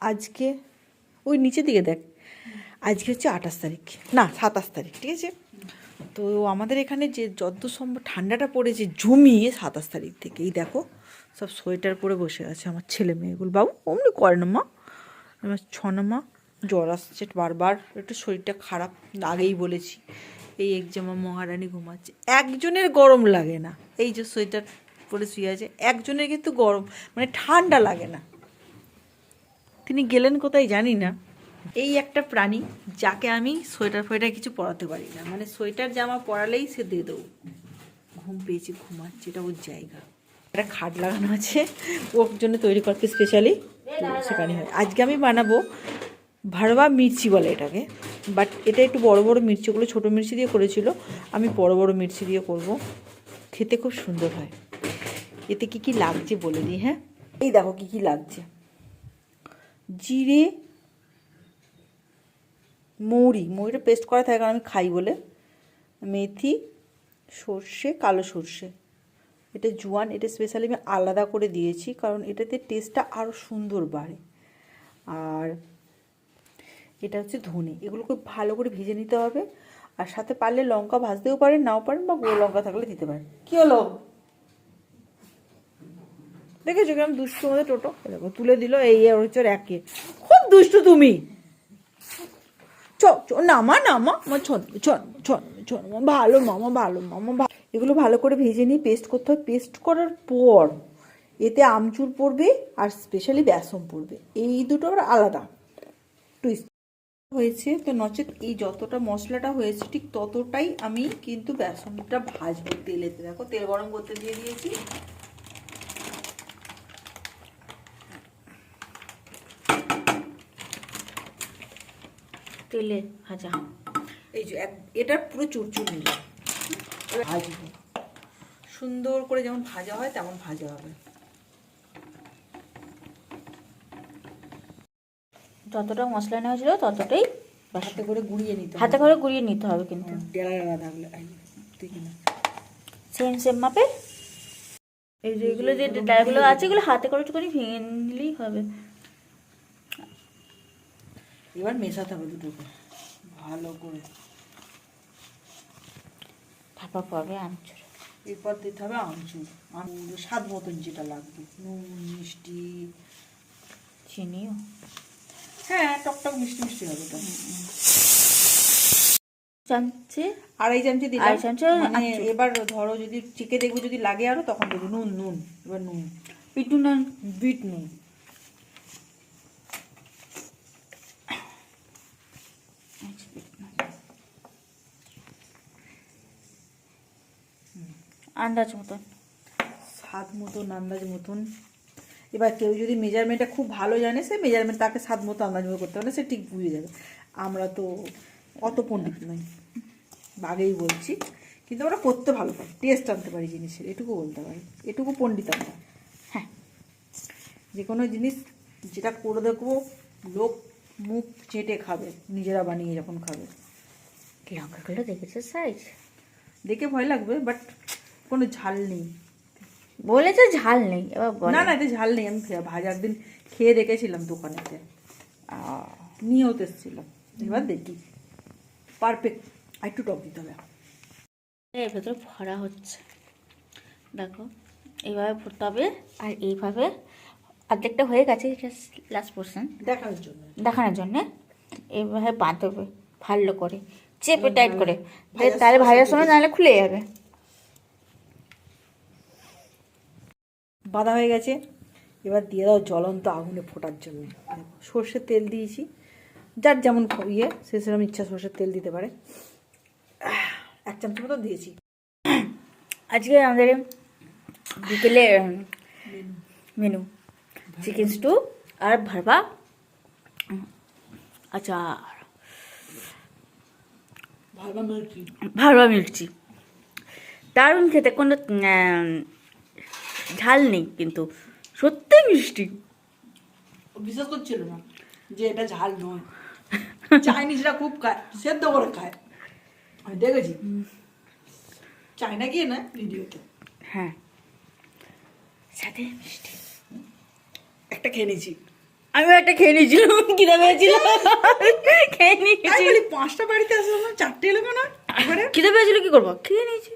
আজকে, ওই নিচের দিকে দেখ। আজকে হচ্ছে আঠাশ তারিখ। না, সাতাশ তারিখ, ঠিক আছে? তো আমাদের এখানে যে যত সম্ভব ঠান্ডাটা পড়েছে, জমিয়ে সাতাশ তারিখ থেকে। এই দেখো, সব সোয়েটার পরে বসে আছে আমার ছেলে মেয়েগুলো। বাবু, অমনি করে না মা? আমার ছনা মা? জ্বর আসছে বারবার। একটু শরীরটা খারাপ, আগেই বলেছি। এই এক একজামা মহারানী ঘুমাচ্ছে। একজনের গরম লাগে না। এই যে সোয়েটার পরে শুয়ে আছে, একজনের কিন্তু গরম মানে ঠান্ডা লাগে না। তিনি গেলেন কোথায় জানি না। এই একটা প্রাণী যাকে আমি সোয়েটার ফোয়েটার কিছু পরাতে পারি না। মানে সোয়েটার, জামা পরালেই সে দিয়ে দেবো। ঘুম পেয়েছি, ঘুমাচ্ছে, এটা ওর জায়গা। একটা খাট লাগানো আছে। ওর জন্য তৈরি করতে স্পেশালি সেখানে হয়। আজকে আমি বানাবো ভারবা মির্চি বলে এটাকে। বাট এটা একটু বড় বড় মির্চিগুলো, ছোট মির্চি দিয়ে করেছিল। আমি বড় বড় মির্চি দিয়ে করব। খেতে খুব সুন্দর হয়। এতে কি কি লাগছে বলে দিই হ্যাঁ? এই দেখো কি কি লাগছে। জিরে, মৌরি, মৌরিটা পেস্ট করা থাকে, কারণ আমি খাই বলে। মেথি, সর্ষে, কালো সর্ষে। এটা জোয়ান, এটা স্পেশালি আমি আলাদা করে দিয়েছি, কারণ এটাতে টেস্টটা আরও সুন্দর বাড়ে। আর এটা হচ্ছে ধনে এগুলো খুব ভালো করে ভেজে নিতে হবে। আর সাথে পারলে লঙ্কা ভাজতেও পারেন, নাও পারেন, বা গুঁড়ো লঙ্কা থাকলে দিতে পারেন। কি হলো? দেখেছ কেমন দুষ্টু আমাদের টোটো? দেখো, তুলে দিল, এই আর হচ্ছে একে খুব দুষ্টু তুমি! নামা নামা আমার ছন ভালো মামা ভালো মামা এগুলো ভালো করে ভেজে নিয়ে পেস্ট করতে হবে পেস্ট করার পর এতে আমচুর পড়বে আর স্পেশালি বেসন পড়বে। এই দুটো আবার আলাদা। টুইস্ট হয়েছে। তো নচেত এই যতটা মশলাটা হয়েছে, ঠিক ততটাই আমি কিন্তু বেসনটা ভাজবো তেলেতে। দেখো তেল গরম করতে দিয়ে দিয়েছি। তেলে ভাজা। এই যে এক- এটা পুরো চুরচুর। এবার সুন্দর করে যেমন ভাজা হয় তেমন ভাজা হবে। যতটা মশলা নেওয়া ছিল ততটাই হাতে করে গুঁড়িয়ে নিতে হবে। হাতে করে গুঁড়িয়ে নিতে হবে কিন্তু। ডেলা থাকলে সেম সেম মাপে এই যে এগুলো যে ডালগুলো আছে এগুলো হাতে করে একটুখানি ভেঙে নিলেই হবে। এবার মেশাতে হবে দুটোকে। ভালো করে। তারপর পড়বে আমচুর। এরপর দিতে হবে আমচুর। আমচুর স্বাদ মতন যেটা লাগবে। নুন মিষ্টি। চিনিও। হ্যাঁ টকটক মিষ্টি মিষ্টি হবে তো। চামচে? আড়াই চামচি দিলাম। চামচি মানে এবার ধরো যদি চিকে দেখব যদি লাগে আরও তখন দেবো। নুন নুন এবার নুন। পিটু নুন বিট নুন। আন্দাজ মতন। স্বাদ মতন আন্দাজ মতন। এবার কেউ যদি মেজারমেন্টটা খুব ভালো জানে সে মেজারমেন্ট তাকে স্বাদ মতো আন্দাজ মতো করতে পারে সে ঠিক বুঝে যাবে। আমরা তো অত পণ্ডিত নই। আগেই বলছি। কিন্তু আমরা করতে ভালো পারি টেস্ট আনতে পারি জিনিসের এটুকু বলতে পারি। এটুকু পণ্ডিত আমরা। হ্যাঁ। যে কোনো জিনিস যেটা করে দেখব লোক মুখ চেটে খাবে নিজেরা বানিয়ে যখন খাবে। লঙ্কাগুলো দেখেছ সাইজ? দেখে ভয় লাগবে বাট কোনো ঝাল নেই। বলেছে ঝাল নেই এবার না না এতে ঝাল নেই আমি খে- ভাজা একদিন খেয়ে দেখেছিলাম দোকানেতে নিয়েও তো এসেছিলাম। এবার দেখি। পারফেক্ট আর একটু টক দিতে হবে। এর ভেতরে ভরা হচ্ছে। দেখো এইভাবে ভরতে হবে আর এইভাবে অর্ধেকটা হয়ে গেছে লাস্ট পোর্শন দেখানোর জন্য। দেখানোর জন্যে। এইভাবে বাঁধবে ভালো করে। চেপে টাইট করে। তাহলে ভাজার সময় নাহলে খুলে যাবে। বাঁধা হয়ে গেছে। এবার দিয়ে দাও জ্বলন্ত আগুনে ফোটার জন্য। সর্ষের তেল দিয়েছি। যার যেমন ইয়ে সে সেরকম ইচ্ছা সর্ষের তেল দিতে পারে। এক চামচ মতো দিয়েছি। আজকে আমাদের বিকেলে মেনু। চিকেন স্টু আর ভারবা আচার। ভারবা মির্চি। দারুণ খেতে কোনো ঝাল নেই কিন্তু সত্যি মিষ্টি। বিশ্বাস করছিল না যে এটা ঝাল নয়। চাইনিজরা খুব খায় সেদ্ধ করে খায়। আমি দেখেছি। চায়না গিয়ে না ভিডিওতে হ্যাঁ। সাথে মিষ্টি। একটা খেয়ে নিয়েছি। আমি একটা খেয়ে নিয়েছিলাম খিদে পেয়েছিল। খেয়ে নিয়েছি। বলি পাঁচটা বাড়িতে আসলাম না চারটে এলো কেন একবারে খিদে পেয়েছিল কি করব? খেয়ে নিয়েছি।